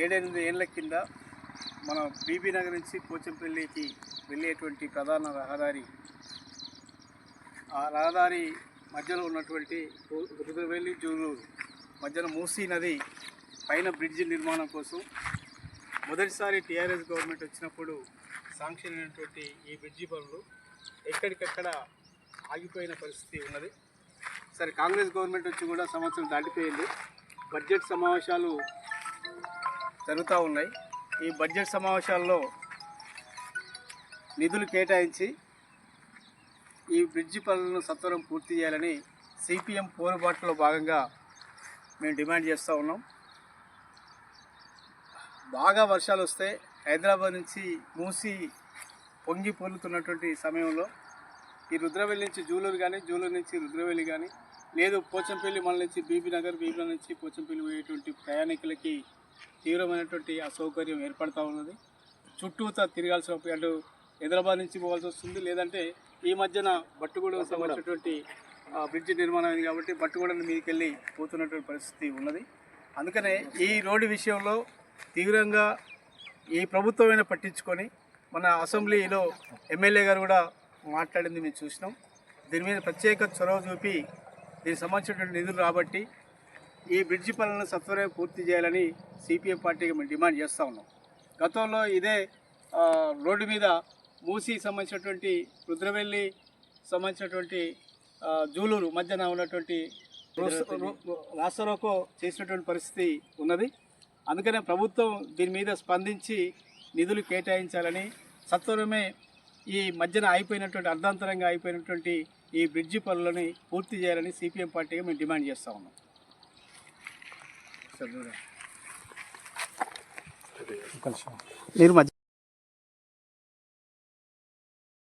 ఏడెనిమిది ఏళ్ళ కింద మన బీబీ నగర్ నుంచి పోచంపల్లికి వెళ్ళేటువంటి ప్రధాన రహదారి ఆ రహదారి మధ్యలో ఉన్నటువంటి రుద్రవెల్లి జూలూరు మధ్యన మూసీ నది పైన బ్రిడ్జి నిర్మాణం కోసం మొదటిసారి టీఆర్ఎస్ గవర్నమెంట్ వచ్చినప్పుడు శాంక్షన్ అయినటువంటి ఈ బ్రిడ్జి పనులు ఎక్కడికక్కడ ఆగిపోయిన పరిస్థితి ఉన్నది. సరే కాంగ్రెస్ గవర్నమెంట్ వచ్చి కూడా సంవత్సరం దాటిపోయింది. బడ్జెట్ సమావేశాలు జరుగుతూ ఉన్నాయి. ఈ బడ్జెట్ సమావేశాల్లో నిధులు కేటాయించి ఈ బ్రిడ్జి పనులను సత్వరం పూర్తి చేయాలని సిపిఎం పోరుబాటులో భాగంగా మేము డిమాండ్ చేస్తూ ఉన్నాం. బాగా వర్షాలు వస్తే హైదరాబాద్ నుంచి మూసి పొంగి పొర్లుతున్నటువంటి సమయంలో ఈ రుద్రవెల్లి నుంచి జూలూరు కానీ జూలూరు నుంచి రుద్రవెల్లి కానీ లేదు పోచంపల్లి మన నుంచి బీబీ నగర్ బీబీ నగర్ నుంచి పోచంపల్లి పోయేటువంటి ప్రయాణికులకి తీవ్రమైనటువంటి అసౌకర్యం ఏర్పడతా ఉన్నది. చుట్టూతా తిరగాల్సిన అటు హైదరాబాద్ నుంచి పోవాల్సి వస్తుంది. లేదంటే ఈ మధ్యన బట్టుగూడెం సంబంధించినటువంటి బ్రిడ్జ్ బ్రిడ్జి నిర్మాణం అయింది కాబట్టి బట్టుగూడెం మీదకి వెళ్ళి పోతున్నటువంటి పరిస్థితి ఉన్నది. అందుకనే ఈ రోడ్డు విషయంలో తీవ్రంగా ఈ ప్రభుత్వమైన పట్టించుకొని మన అసెంబ్లీలో ఎమ్మెల్యే గారు కూడా మాట్లాడింది మేము చూసినాం. దీని మీద ప్రత్యేక చొరవ చూపి దీనికి సంబంధించినటువంటి నిధులు రాబట్టి ఈ బ్రిడ్జి పనులను సత్వరమే పూర్తి చేయాలని సిపిఎం పార్టీకి మేము డిమాండ్ చేస్తూ ఉన్నాం. గతంలో ఇదే రోడ్డు మీద మూసి సంబంధించినటువంటి రుద్రవెల్లి సంబంధించినటువంటి జూలూరు మధ్యన ఉన్నటువంటి రాసరోకో చేసినటువంటి పరిస్థితి ఉన్నది. అందుకనే ప్రభుత్వం దీని మీద స్పందించి నిధులు కేటాయించాలని సత్వరమే ఈ మధ్యన అయిపోయినటువంటి అర్ధాంతరంగా అయిపోయినటువంటి ఈ బ్రిడ్జి పనులని పూర్తి చేయాలని సిపిఎం పార్టీగా మేము డిమాండ్ చేస్తూ ఉన్నాం. మీరు మధ్య